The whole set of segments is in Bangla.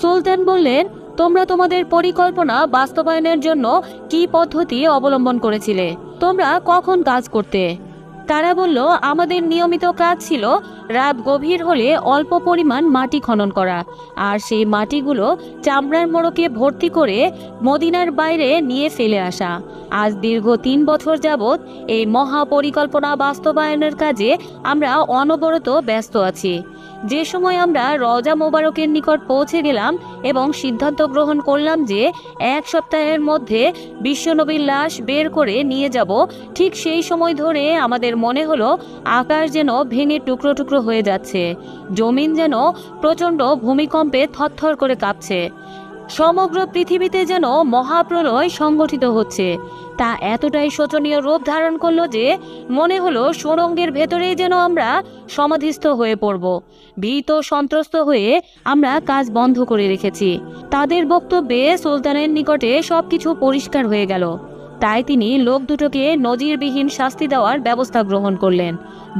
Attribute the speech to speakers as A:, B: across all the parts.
A: সুলতান বললেন, তোমরা তোমাদের পরিকল্পনা বাস্তবায়নের জন্য কি পদ্ধতি অবলম্বন করেছিলে? তোমরা কখন কাজ করতে? তারা বলল, আমাদের নিয়মিত কাজ ছিল রাত গভীর হলে অল্প পরিমাণ মাটি খনন করা। আর সেই মাটিগুলো চামড়ার মোড়কে ভর্তি করে মদিনার বাইরে নিয়ে ফেলে আসা। আজ দীর্ঘ তিন বছর যাবৎ এই মহা পরিকল্পনা বাস্তবায়নের কাজে আমরা অনবরত ব্যস্ত আছি। যে সময় আমরা রজা মোবারকের নিকট পৌঁছে গেলাম এবং সিদ্ধান্ত গ্রহণ করলাম যে এক সপ্তাহের মধ্যে বিশ্বনবীর লাশ বের করে নিয়ে যাব, ঠিক সেই সময় ধরে আমাদের মনে হলো আকাশ যেন ভেঙে টুকরো টুকরো হয়ে যাচ্ছে। জমিন যেন প্রচণ্ড ভূমিকম্পে থরথর করে কাঁপছে। সমগ্র পৃথিবীতে যেন মহাপ্রলয় সংগঠিত হচ্ছে। তা এতটাই শোচনীয় রূপ ধারণ করল যে মনে হলো সুড়ঙ্গের ভেতরেই যেন আমরা সমাধিস্থ হয়ে পড়ব। ভীত সন্ত্রস্ত হয়ে আমরা কাজ বন্ধ করে রেখেছি। তাদের বক্তব্যে সুলতানের নিকটে সবকিছু পরিষ্কার হয়ে গেল। তাই তিনি লোক দুটোকে নজিরবিহীন শাস্তি দেওয়ার ব্যবস্থা গ্রহণ করলেন,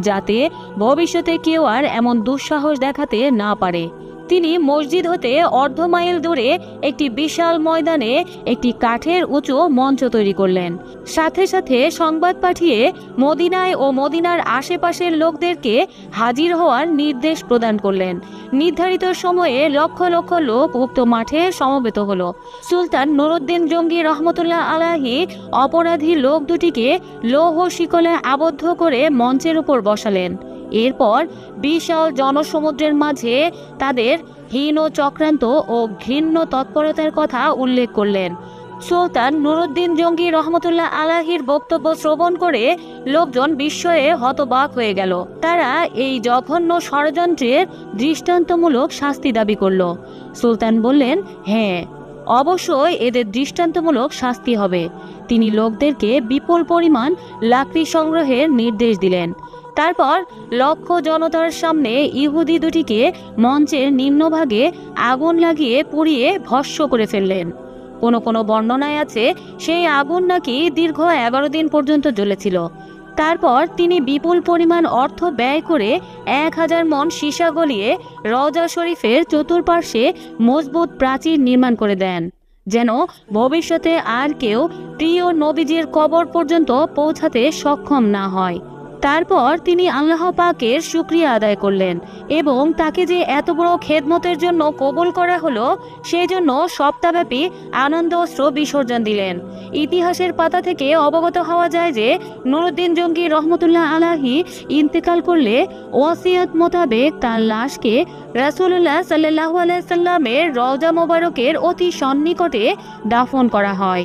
A: যাতে ভবিষ্যতে কেউ আর এমন দুঃসাহস দেখাতে না পারে। তিনি মসজিদ হতে অর্ধ মাইল দূরে একটি বিশাল ময়দানে একটি কাঠের উঁচু মঞ্চ তৈরি করলেন। সাথে সাথে সংবাদ পাঠিয়ে মদিনায় ও মদিনার আশেপাশের লোকদেরকে হাজির হওয়ার নির্দেশ প্রদান করলেন। নির্ধারিত সময়ে লক্ষ লক্ষ লোক উক্ত মাঠে সমবেত হলো। সুলতান নুরুদ্দিন জঙ্গি রহমতুল্লাহ আলাহি অপরাধী লোক দুটিকে লৌহ শিকলে আবদ্ধ করে মঞ্চের উপর বসালেন। এরপর বিশাল জনসমুদ্রের মাঝে তাদের হীন চক্রান্ত ও ঘৃণ্য তৎপরতার কথা উল্লেখ করলেন। সুলতান নুরুদ্দিন জঙ্গি রহমতুল্লাহ আলাহির বক্তব্য শ্রবণ করে লোকজন বিস্ময়ে হতবাক হয়ে গেল। তারা এই জঘন্য ষড়যন্ত্রের দৃষ্টান্তমূলক শাস্তি দাবি করল। সুলতান বললেন হ্যাঁ অবশ্যই এদের দৃষ্টান্তমূলক শাস্তি হবে। তিনি লোকদেরকে বিপুল পরিমাণ লাকড়ি সংগ্রহের নির্দেশ দিলেন। তারপর লক্ষ জনতার সামনে ইহুদি দুটিকে মঞ্চের নিম্নভাগে আগুন লাগিয়ে পুড়িয়ে ভস্য করে ফেললেন। কোনো কোনো বর্ণনায় আছে, সেই আগুন নাকি দীর্ঘ এগারো দিন পর্যন্ত জ্বলেছিল। তারপর তিনি বিপুল পরিমাণ অর্থ ব্যয় করে এক হাজার মন সীসা গলিয়ে রজা শরীফের চতুর্পার্শ্বে মজবুত প্রাচীর নির্মাণ করে দেন, যেন ভবিষ্যতে আর কেউ প্রিয় নবীজির কবর পর্যন্ত পৌঁছাতে সক্ষম না হয়। তারপর তিনি আল্লাহ পাকের শুক্রিয়া আদায় করলেন এবং তাকে যে এত বড় খেদমতের জন্য কবুল করা হলো, সেই জন্য সপ্তাহব্যাপী আনন্দ অস্ত্র বিসর্জন দিলেন। ইতিহাসের পাতা থেকে অবগত হওয়া যায় যে, নুরুদ্দিন জঙ্গি রহমতুল্লাহ আলাহি ইন্তেকাল করলে ওয়াসিয়াত মোতাবেক তার লাশকে রাসূলুল্লাহ সাল্লাহ আলাইসাল্লামের রওজা মোবারকের অতি সন্নিকটে দাফন করা হয়।